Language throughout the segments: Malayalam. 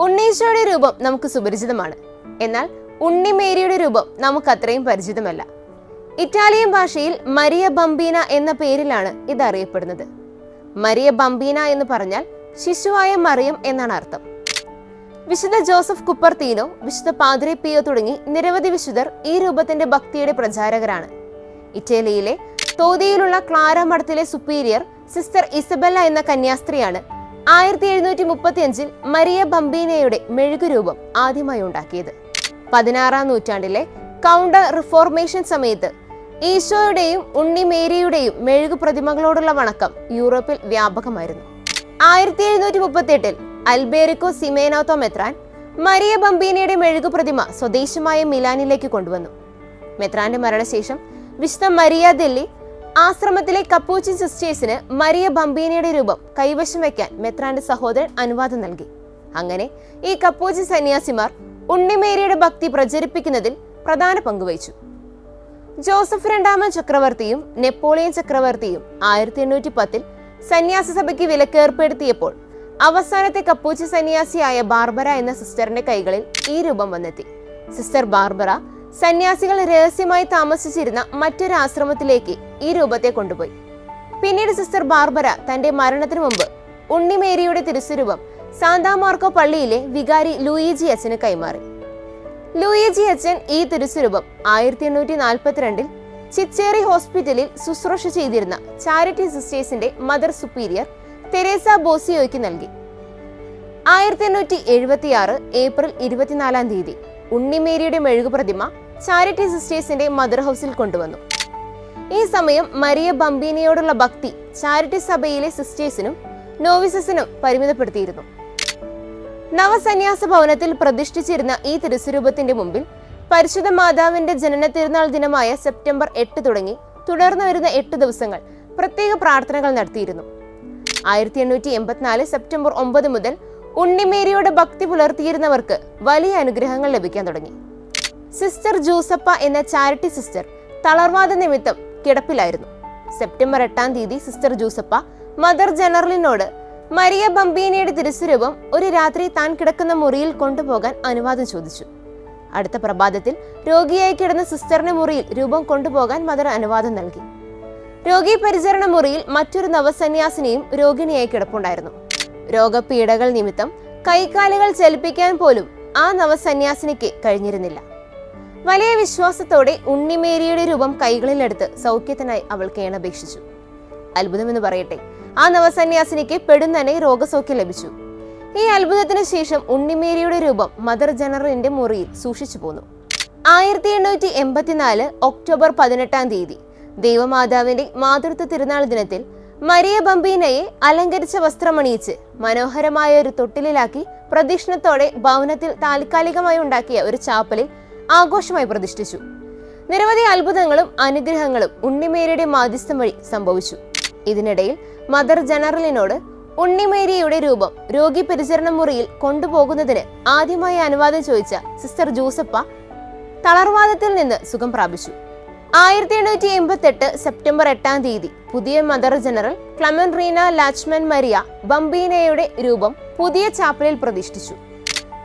ഉണ്ണീശോയുടെ രൂപം നമുക്ക് സുപരിചിതമാണ്. എന്നാൽ ഉണ്ണിമേരിയുടെ രൂപം നമുക്ക് അത്രയും പരിചിതമല്ല. ഇറ്റാലിയൻ ഭാഷയിൽ മരിയ ബംബീന എന്ന പേരിലാണ് ഇത് അറിയപ്പെടുന്നത്. മരിയ ബംബീന എന്ന് പറഞ്ഞാൽ ശിശുവായ മറിയം എന്നാണ് അർത്ഥം. വിശുദ്ധ ജോസഫ് കുപ്പർത്തീനോ വിശുദ്ധ പാദ്രെ പിയോ തുടങ്ങി നിരവധി വിശുദ്ധർ ഈ രൂപത്തിന്റെ ഭക്തിയുടെ പ്രചാരകരാണ്. ഇറ്റലിയിലെ തോതിയിലുള്ള ക്ലാര മഠത്തിലെ സുപ്പീരിയർ സിസ്റ്റർ ഇസബെല്ല എന്ന കന്യാസ്ത്രീയാണ് ആയിരത്തി എഴുന്നൂറ്റി മുപ്പത്തി അഞ്ചിൽ മരിയ ബംബീനയുടെ മെഴുകുരൂപം ആദ്യമായി ഉണ്ടാക്കിയത്. പതിനാറാം നൂറ്റാണ്ടിലെ കൗണ്ടർ റിഫോർമേഷൻ സമയത്ത് ഈശോയുടെയും ഉണ്ണി മേരിയുടെയും മെഴുകു പ്രതിമകളോടുള്ള വണക്കം യൂറോപ്പിൽ വ്യാപകമായിരുന്നു. ആയിരത്തി എഴുന്നൂറ്റി മുപ്പത്തി എട്ടിൽ അൽബേറിക്കോ സിമേനോത്തോ മെത്രാൻ മരിയ ബംബീനയുടെ മെഴുകു പ്രതിമ സ്വദേശമായ മിലാനിലേക്ക് കൊണ്ടുവന്നു. മെത്രാന്റെ മരണശേഷം വിശുദ്ധ മരിയ ദില്ലി ആശ്രമത്തിലെ കപ്പൂച്ചി സിസ്റ്റേഴ്സിന് മരിയ ബംബീനയുടെ രൂപം കൈവശം വയ്ക്കാൻ മെത്രാന്റെ സഹോദരൻ അനുവാദം നൽകി. അങ്ങനെ ഈ കപ്പൂച്ചി സന്യാസിമാർ ഉണ്ണിമേരിയുടെ ഭക്തി പ്രചരിപ്പിക്കുന്നതിൽ പ്രധാന പങ്കുവഹിച്ചു ജോസഫ് രണ്ടാമൻ ചക്രവർത്തിയും നെപ്പോളിയൻ ചക്രവർത്തിയും ആയിരത്തി എണ്ണൂറ്റി പത്തിൽ സന്യാസ സഭയ്ക്ക് വിലക്കേർപ്പെടുത്തിയപ്പോൾ അവസാനത്തെ കപ്പൂച്ചി സന്യാസിയായ ബാർബറ എന്ന സിസ്റ്ററിന്റെ കൈകളിൽ ഈ രൂപം വന്നെത്തി. സിസ്റ്റർ ബാർബറ സന്യാസികൾ രഹസ്യമായി താമസിച്ചിരുന്ന മറ്റൊരു ആശ്രമത്തിലേക്ക് ഈ രൂപത്തെ കൊണ്ടുപോയി. പിന്നീട് സിസ്റ്റർ ബാർബര തന്റെ മരണത്തിനു മുമ്പ് ഉണ്ണിമേരിയുടെ തിരുസ്വരൂപം സാന്താമാർക്കോ പള്ളിയിലെ വികാരി ലൂയിജി അച്ഛന് കൈമാറി. ലൂയിജി അച്ഛൻ ഈ തിരുസ്വരൂപം ആയിരത്തി എണ്ണൂറ്റി നാൽപ്പത്തിരണ്ടിൽ ചിച്ചേറി ഹോസ്പിറ്റലിൽ ശുശ്രൂഷ ചെയ്തിരുന്ന ചാരിറ്റി സിസ്റ്റേഴ്സിന്റെ മദർ സുപ്പീരിയർ തെരേസ ബോസിയോയ്ക്ക് നൽകി. ആയിരത്തി എണ്ണൂറ്റി എഴുപത്തി ആറ് ഏപ്രിൽ ഇരുപത്തിനാലാം തീയതി ഉണ്ണിമേരിയുടെ മെഴുകു പ്രതിമ ചാരിറ്റി സിസ്റ്റേഴ്സിന്റെ മദർ ഹൗസിൽ കൊണ്ടുവന്നു. ഈ സമയം മരിയ ബംബീനയോടുള്ള ഭക്തി ചാരിറ്റി സഭയിലെ സിസ്റ്റേഴ്സിനും നോവിസസിനും പരിമിതപ്പെടുത്തിയിരുന്നു. നവസന്യാസ ഭവനത്തിൽ പ്രതിഷ്ഠിച്ചിരുന്ന ഈ തിരുസ്വരൂപത്തിന്റെ മുമ്പിൽ പരിശുദ്ധ മാതാവിന്റെ ജനന തിരുനാൾ ദിനമായ സെപ്റ്റംബർ എട്ട് തുടങ്ങി തുടർന്നു വരുന്ന എട്ട് ദിവസങ്ങൾ പ്രത്യേക പ്രാർത്ഥനകൾ നടത്തിയിരുന്നു. ആയിരത്തി എണ്ണൂറ്റി എൺപത്തിനാല് സെപ്റ്റംബർ ഒമ്പത് മുതൽ ഉണ്ണിമേരിയോട് ഭക്തി പുലർത്തിയിരുന്നവർക്ക് വലിയ അനുഗ്രഹങ്ങൾ ലഭിക്കാൻ തുടങ്ങി. സിസ്റ്റർ ജൂസപ്പ എന്ന ചാരിറ്റി സിസ്റ്റർ തളർവാദ നിമിത്തം കിടപ്പിലായിരുന്നു. സെപ്റ്റംബർ എട്ടാം തീയതി സിസ്റ്റർ ജൂസപ്പ മദർ ജനറലിനോട് മരിയ ബംബീനയുടെ തിരുസ്വരൂപം ഒരു രാത്രി താൻ കിടക്കുന്ന മുറിയിൽ കൊണ്ടുപോകാൻ അനുവാദം ചോദിച്ചു. അടുത്ത പ്രഭാതത്തിൽ രോഗിയായി കിടന്ന സിസ്റ്ററിന്റെ മുറിയിൽ രൂപം കൊണ്ടുപോകാൻ മദർ അനുവാദം നൽകി. രോഗി പരിചരണ മുറിയിൽ മറ്റൊരു നവസന്യാസിനിയും രോഗിണിയായി കിടപ്പുണ്ടായിരുന്നു. രോഗപീഡകൾ നിമിത്തം കൈകാലുകൾ ചലിപ്പിക്കാൻ പോലും ആ നവസന്യാസിനിക്ക് കഴിഞ്ഞിരുന്നില്ല. വലിയ വിശ്വാസത്തോടെ ഉണ്ണിമേരിയുടെ രൂപം കൈകളിലെടുത്ത് സൗഖ്യത്തിനായി അവൾ കേണപേക്ഷിച്ചു. അത്ഭുതമെന്ന് പറയട്ടെ ആ നവസന്യാസിനിക്ക് പെടുന്നനെ രോഗസൗഖ്യം ലഭിച്ചു. ഈ അത്ഭുതത്തിന് ശേഷം ഉണ്ണിമേരിയുടെ രൂപം മദർ ജനറലിന്റെ മുറിയിൽ സൂക്ഷിച്ചു പോന്നു. ആയിരത്തി എണ്ണൂറ്റി എൺപത്തിനാല് ഒക്ടോബർ പതിനെട്ടാം തീയതി ദൈവമാതാവിന്റെ മാതൃത്വ തിരുനാൾ ദിനത്തിൽ മരിയ ബംബീനയെ അലങ്കരിച്ച വസ്ത്രമണിയിച്ച് മനോഹരമായ ഒരു തൊട്ടിലിലാക്കി പ്രദക്ഷിണത്തോടെ ഭവനത്തിൽ താൽക്കാലികമായി ഉണ്ടാക്കിയ ഒരു ചാപ്പലിൽ ആഘോഷമായി പ്രതിഷ്ഠിച്ചു. നിരവധി അത്ഭുതങ്ങളും അനുഗ്രഹങ്ങളും ഉണ്ണിമേരിയുടെ മാധ്യസ്ഥം വഴി സംഭവിച്ചു. ഇതിനിടയിൽ മദർ ജനറലിനോട് ഉണ്ണിമേരിയുടെ രൂപം രോഗി പരിചരണ മുറിയിൽ കൊണ്ടുപോകുന്നതിന് ആദ്യമായി അനുവാദം ചോദിച്ച സിസ്റ്റർ ജൂസപ്പ തളർവാദത്തിൽ നിന്ന് സുഖം പ്രാപിച്ചു. ആയിരത്തി എണ്ണൂറ്റി എൺപത്തി എട്ട് സെപ്റ്റംബർ എട്ടാം തീയതി പുതിയ mother general Clemen Rina Lachman Maria ബംബീനയുടെ രൂപം പുതിയ ചാപ്പലിൽ പ്രതിഷ്ഠിച്ചു.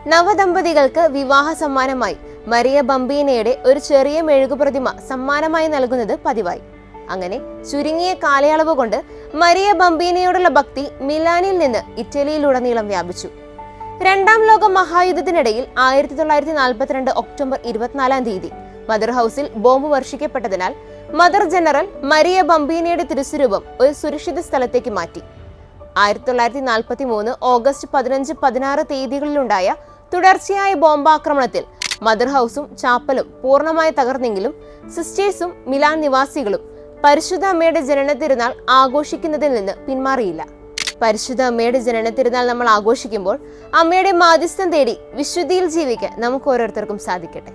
നവദമ്പതികൾക്ക് വിവാഹ സമ്മാനമായി മരിയ ബംബീനയുടെ ഒരു ചെറിയ മെഴുകു പ്രതിമ സമ്മാനമായി നൽകുന്നത് പതിവായി. അങ്ങനെ ചുരുങ്ങിയ കാലയളവ് കൊണ്ട് മരിയ ബംബീനയോടുള്ള ഭക്തി മിലാനിൽ നിന്ന് ഇറ്റലിയിലുടനീളം വ്യാപിച്ചു. രണ്ടാം ലോക മഹായുദ്ധത്തിനിടയിൽ ആയിരത്തി തൊള്ളായിരത്തി നാൽപ്പത്തിരണ്ട് ഒക്ടോബർ ഇരുപത്തിനാലാം തീയതി മദർ ഹൗസിൽ ബോംബ് വർഷിക്കപ്പെട്ടതിനാൽ മദർ ജനറൽ മരിയ ബംബീനയുടെ തിരുസ്വരൂപം ഒരു സുരക്ഷിത സ്ഥലത്തേക്ക് മാറ്റി. ആയിരത്തി തൊള്ളായിരത്തി നാൽപ്പത്തി മൂന്ന് ഓഗസ്റ്റ് പതിനഞ്ച് പതിനാറ് തീയതികളിലുണ്ടായ തുടർച്ചയായ ബോംബാക്രമണത്തിൽ മദർ ഹൗസും ചാപ്പലും പൂർണമായി തകർന്നെങ്കിലും സിസ്റ്റേഴ്സും മിലാൻ നിവാസികളും പരിശുദ്ധ അമ്മയുടെ ജനന തിരുനാൾ ആഘോഷിക്കുന്നതിൽ നിന്ന് പിന്മാറിയില്ല. പരിശുദ്ധ അമ്മയുടെ ജനന തിരുനാൾ നമ്മൾ ആഘോഷിക്കുമ്പോൾ അമ്മയുടെ മാധ്യസ്ഥം തേടി വിശുദ്ധിയിൽ ജീവിക്കാൻ നമുക്ക് ഓരോരുത്തർക്കും സാധിക്കട്ടെ.